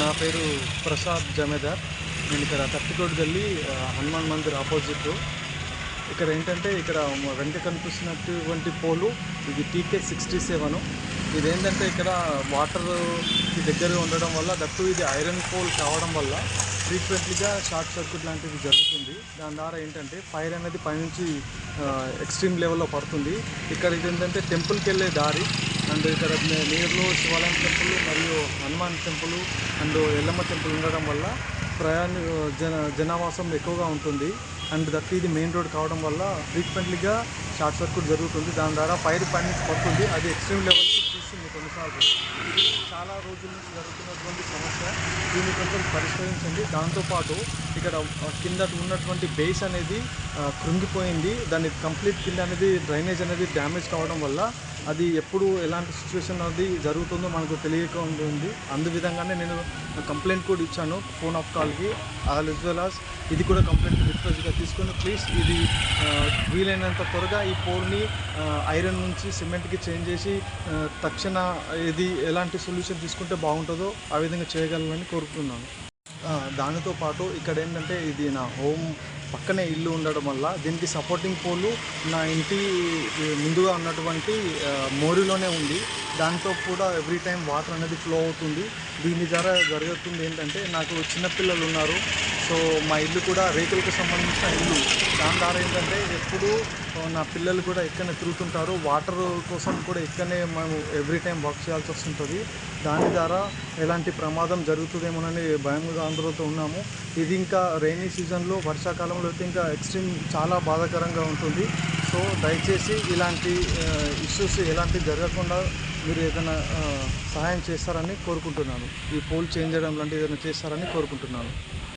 నా పేరు ప్రసాద్ జమేదార్. నేను ఇక్కడ తట్టికోట్ గల్లి హనుమాన్ మందిర్ ఆపోజిట్. ఇక్కడ ఏంటంటే ఇక్కడ వెంట కనిపిస్తున్నటువంటి పోలు ఇది టీకే సిక్స్టీ సెవెన్. ఇది ఏంటంటే ఇక్కడ వాటర్ దగ్గరగా ఉండడం వల్ల దట్టు ఇది ఐరన్ పోల్ కావడం వల్ల ఫ్రీక్వెంట్లీగా షార్ట్ సర్క్యూట్ లాంటిది జరుగుతుంది. దాని ద్వారా ఏంటంటే ఫైర్ అనేది పైనుంచి ఎక్స్ట్రీమ్ లెవెల్లో పడుతుంది. ఇక్కడ ఇది ఏంటంటే టెంపుల్కి వెళ్ళే దారి అండ్ ఇక్కడ నే- నీరులో శివాలయం టెంపుల్ మరియు Hanuman temple and Yellamma temple ఉండడం వల్ల ప్రయాణ జన జనావాసం ఎక్కువగా ఉంటుంది. అండ్ దట్ ఇది మెయిన్ రోడ్ కావడం వల్ల ఫ్రీక్వెంట్లీగా షార్ట్ సర్క్యూట్ జరుగుతుంది. దాని ద్వారా ఫైర్ పైన పడుతుంది. అది ఎక్స్ట్రీమ్ లెవెల్కి చూస్తుంది కొన్నిసార్లు. చాలా రోజుల నుంచి జరుగుతున్నటువంటి సమస్య దీన్ని కొంచెం పరిష్కరించండి. దాంతోపాటు ఇక్కడ కింద ఉన్నటువంటి బేస్ అనేది కృంగిపోయింది. దాని కంప్లీట్ కింద అనేది డ్రైనేజ్ అనేది డ్యామేజ్ కావడం వల్ల అది ఎప్పుడు ఎలాంటి సిచ్యువేషన్ అది జరుగుతుందో మనకు తెలియక ఉంటుంది అందు విధంగానే నేను కంప్లైంట్ కూడా ఇచ్చాను. ఫోన్ ఆఫ్ కాల్కి ఆల్ వెల్ as ఇది కూడా కంప్లైంట్ రిక్వెస్ట్గా తీసుకొని ప్లీజ్ ఇది వీలైనంత త్వరగా ఈ పోల్ని ఐరన్ నుంచి సిమెంట్కి చేంజ్ చేసి తక్షణ ఇది ఎలాంటి సొల్యూషన్ తీసుకుంటే బాగుంటుందో ఆ విధంగా చేయగలనని కోరుకుంటున్నాను. దానితో పాటు ఇక్కడ ఏంటంటే ఇది నా హోమ్ పక్కనే ఇల్లు ఉండడం వల్ల దీనికి సపోర్టింగ్ పోలు నా ఇంటి ముందుగా ఉన్నటువంటి మోరిలోనే ఉంది. దాంతో కూడా ఎవ్రీ టైం వాటర్ అనేది ఫ్లో అవుతుంది. దీని ద్వారా జరుగుతుంది ఏంటంటే నాకు చిన్నపిల్లలు ఉన్నారు. సో మా ఇల్లు కూడా రేకులకు సంబంధించిన ఇల్లు. దాని ద్వారా ఏంటంటే ఎప్పుడు నా పిల్లలు కూడా ఇక్కడనే తిరుగుతుంటారు. వాటర్ కోసం కూడా ఇక్కడనే మేము ఎవ్రీ టైం వర్క్ చేయాల్సి వస్తుంటుంది. దాని ద్వారా ఎలాంటి ప్రమాదం జరుగుతుందేమోనని భయంగా ఆందోళనతో ఉన్నాము. ఇది ఇంకా రైనీ సీజన్లో వర్షాకాలంలో అయితే ఇంకా ఎక్స్ట్రీమ్ చాలా బాధాకరంగా ఉంటుంది. సో దయచేసి ఇలాంటి ఇష్యూస్ ఎలాంటి జరగకుండా మీరు ఏదైనా సహాయం చేస్తారని కోరుకుంటున్నాను. ఈ పోల్ చేంజ్ చేయడం లాంటివి ఏదైనా చేస్తారని కోరుకుంటున్నాను.